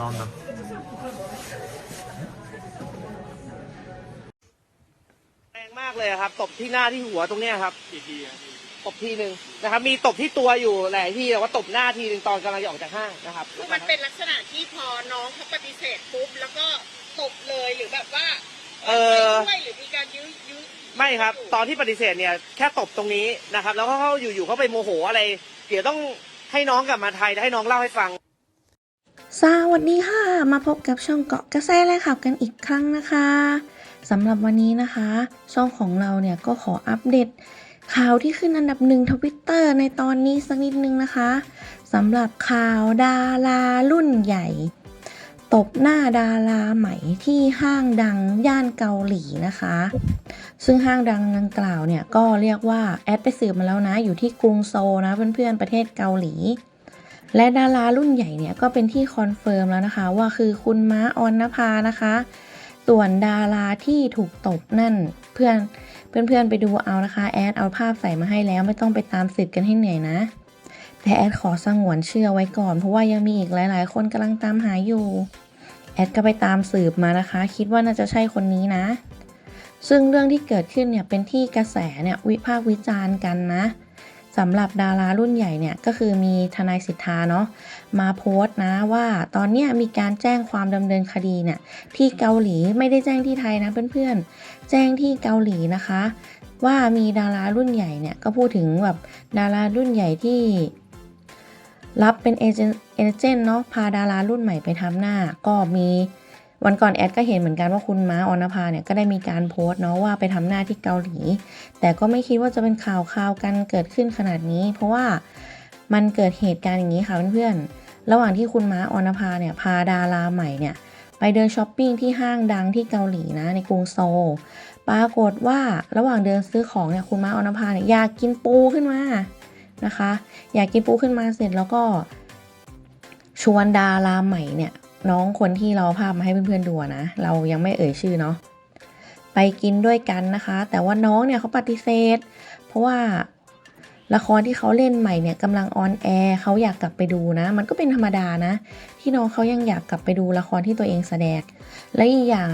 ลองดูแรงมากเลยครับ ตบที่หน้าที่หัวตรงเนี้ยครับ กี่ทีอะพี่ตบทีหนึ่งนะครับ มีตบที่ตัวอยู่หลายที่แต่ว่าตบหน้าทีหนึ่งตอนกำลังจะออกจากห้างนะครับ คือมันเป็นลักษณะที่พอน้องเขาปฏิเสธปุ๊บแล้วก็ตบเลยหรือแบบว่าเออ ไม่ด้วยหรือมีการยื้อยื้อไม่ครับ ตอนที่ปฏิเสธเนี่ยแค่ตบตรงนี้นะครับ แล้วเขาอยู่ๆเขาไปโมโหอะไร เดี๋ยวต้องให้น้องกลับมาไทยแล้วให้น้องเล่าให้ฟัง สวัสดีค่ะ มาพบกับช่องเกาะกระแสและข่าวกันอีกครั้งนะคะสำหรับวันนี้นะคะ ช่องของเราเนี่ยก็ขออัปเดต ข่าวที่ขึ้นอันดับหนึ่งทวิตเตอร์ในตอนนี้สักนิดนึงนะคะสำหรับข่าวดารารุ่นใหญ่ ตบหน้าดาราใหม่ที่ห้างดังย่านเกาหลีนะคะ ซึ่งห้างดังดังกล่าวเนี่ยก็เรียกว่าแอดไปสืบมาแล้วนะ อยู่ที่กรุงโซลนะเพื่อนๆประเทศเกาหลี และดารารุ่นใหญ่เนี่ยก็เป็นที่คอนเฟิร์มแล้วนะคะ ว่าคือคุณม้าออนนภานะคะ ส่วนดาราที่ถูกตบนั่นเพื่อนเพื่อนๆไปดูเอานะคะ แอดเอาภาพใส่มาให้แล้วไม่ต้องไปตามสืบกันให้เหนื่อยนะ แต่แอดขอสงวนเชื่อไว้ก่อน เพราะว่ายังมีอีกหลาย ๆ คนกำลังตามหาอยู่ แอดก็ไปตามสืบมานะคะ คิดว่าน่าจะใช่คนนี้นะ ซึ่งเรื่องที่เกิดขึ้นเนี่ยเป็นที่กระแสเนี่ยวิพากษ์วิจารณ์กันนะ สำหรับดารารุ่นใหญ่เนี่ยก็คือมีทนายสิทธาเนาะมาโพสต์นะว่าตอนเนี้ยมีการแจ้งความดำเนินคดีเนี่ยที่เกาหลีไม่ได้แจ้งที่ไทยนะเพื่อนๆ แจ้งที่เกาหลีนะคะ ว่ามีดารารุ่นใหญ่เนี่ยก็พูดถึงแบบดารารุ่นใหญ่ที่รับเป็นเอเจนต์เอเจนต์เนาะพาดารารุ่นใหม่ไปทำหน้าก็มี วันก่อนแอดก็เห็นเหมือนกันว่าคุณม้าออนภาเนี่ยก็ได้มีการโพสต์เนาะว่าไปทำหน้าที่เกาหลี แต่ก็ไม่คิดว่าจะเป็นข่าวข่าวกันเกิดขึ้นขนาดนี้ เพราะว่ามันเกิดเหตุการณ์อย่างนี้ค่ะเพื่อนๆ ระหว่างที่คุณม้าออนภาเนี่ยพาดาราใหม่เนี่ยไปเดินช้อปปิ้งที่ห้างดังที่เกาหลีนะในกรุงโซล ปรากฏว่าระหว่างเดินซื้อของเนี่ยคุณม้าออนภาเนี่ยอยากกินปูขึ้นมานะคะ อยากกินปูขึ้นมาเสร็จแล้วก็ชวนดาราใหม่เนี่ย น้องคนที่เราเอาภาพมาให้เพื่อนๆดูนะ เรายังไม่เอ่ยชื่อเนาะไปกินด้วยกันนะคะ แต่ว่าน้องเนี่ยเขาปฏิเสธ เพราะว่าละครที่เขาเล่นใหม่เนี่ยกำลังออนแอร์เขาอยากกลับไปดูนะ มันก็เป็นธรรมดานะ ที่น้องเขายังอยากกลับไปดูละครที่ตัวเองแสดง และอีกอย่าง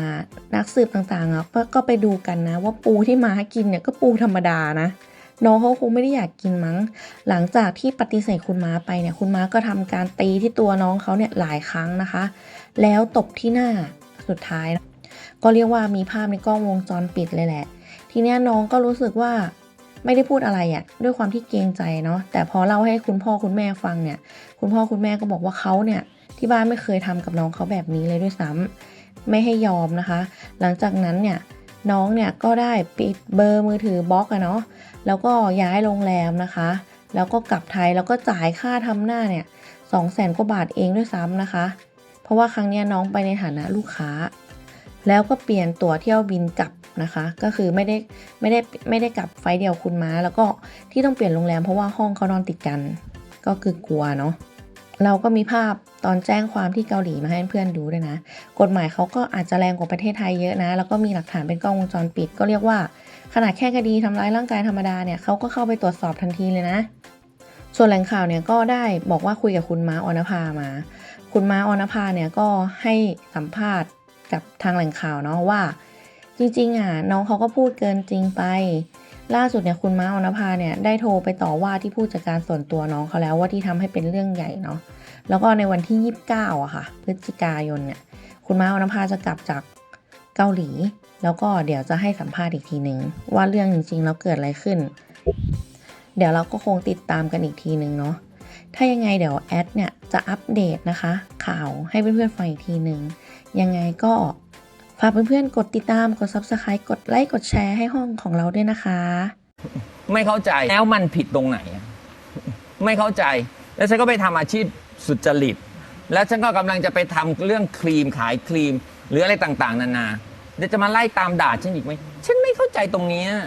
นักสืบต่างๆอะก็ก็ไปดูกันนะ ว่าปูที่มากินเนี่ยก็ปูธรรมดานะ น้องเขาคงไม่ได้อยากกินมั้ง หลังจากที่ปฏิเสธคุณม้าไปเนี่ยคุณม้าก็ทำการตีที่ตัวน้องเขาเนี่ยหลายครั้งนะคะ แล้วตบที่หน้าสุดท้ายนะก็เรียกว่ามีภาพในกล้องวงจรปิดเลยแหละ ทีนี้น้องก็รู้สึกว่าไม่ได้พูดอะไรอะ่ะด้วยความที่เกรงใจเนาะแต่พอเล่าให้คุณพ่อคุณแม่ฟังเนี่ย คุณพ่อคุณแม่ก็บอกว่าเขาเนี่ยที่บ้านไม่เคยทำกับน้องเขาแบบนี้เลยด้วยซ้ำไม่ให้ยอมนะคะ หลังจากนั้นเนี่ย น้องเนี่ยก็ได้ปิดเบอร์มือถือบล็อกอะเนาะแล้วก็ย้ายโรงแรมนะคะ แล้วก็กลับไทยแล้วก็จ่ายค่าทำหน้าเนี่ยสองแสนกว่าบาทเองด้วยซ้ำนะคะ เพราะว่าครั้งนี้น้องไปในฐานะลูกค้า แล้วก็เปลี่ยนตั๋วเที่ยวบินกลับนะคะ ก็คือไม่ได้ไม่ได้ไม่ได้กลับไฟเดียวคุณม้า แล้วก็ที่ต้องเปลี่ยนโรงแรมเพราะว่าห้องเขานอนติดกัน ก็คือกลัวเนาะ เราก็มีภาพตอนแจ้งความที่เกาหลีมาให้เพื่อนดูด้วยนะ กฎหมายเขาก็อาจจะแรงกว่าประเทศไทยเยอะนะ แล้วก็มีหลักฐานเป็นกล้องวงจรปิด ก็เรียกว่า ขนาดแค่คดีทำร้ายร่างกายธรรมดาเนี่ยเขาก็เข้าไปตรวจสอบทันทีเลยนะ ส่วนแหล่งข่าวเนี่ยก็ได้บอกว่าคุยกับคุณม้าออนภามา คุณม้าออนภาเนี่ยก็ให้สัมภาษณ์กับทางแหล่งข่าวเนาะว่า จริงๆอะน้องเขาก็พูดเกินจริงไป ล่าสุดเนี่ยคุณม้าอนภาเนี่ยได้โทรไปต่อว่าที่ผู้จัดการส่วนตัวน้องเขาแล้วว่าที่ทำให้เป็นเรื่องใหญ่เนาะแล้วก็ในวันที่ 29อะค่ะ พฤศจิกายนเนี่ยคุณม้าอนภาจะกลับจากเกาหลี แล้วก็เดี๋ยวจะให้สัมภาษณ์อีกทีหนึ่งว่าเรื่องจริงๆแล้วเกิดอะไรขึ้น เดี๋ยวเราก็คงติดตามกันอีกทีหนึ่งเนาะถ้ายังไงเดี๋ยวแอดเนี่ยจะอัปเดตนะคะ ข่าวให้เพื่อนๆฟังอีกทีหนึ่งยังไงก็ ฝากเพื่อนๆ กดติดตาม กด subscribe กดไลค์ กดแชร์ให้ห้องของเราด้วยนะคะ ไม่เข้าใจแล้วมันผิดตรงไหนอะไม่เข้าใจ แล้วฉันก็ไปทำอาชีพสุจริต แล้วฉันก็กำลังจะไปทำเรื่องครีมขายครีม หรืออะไรต่างๆ นานาเดี๋ยวจะมาไล่ตามด่าฉันอีกไหมฉันไม่เข้าใจตรงเนี้ย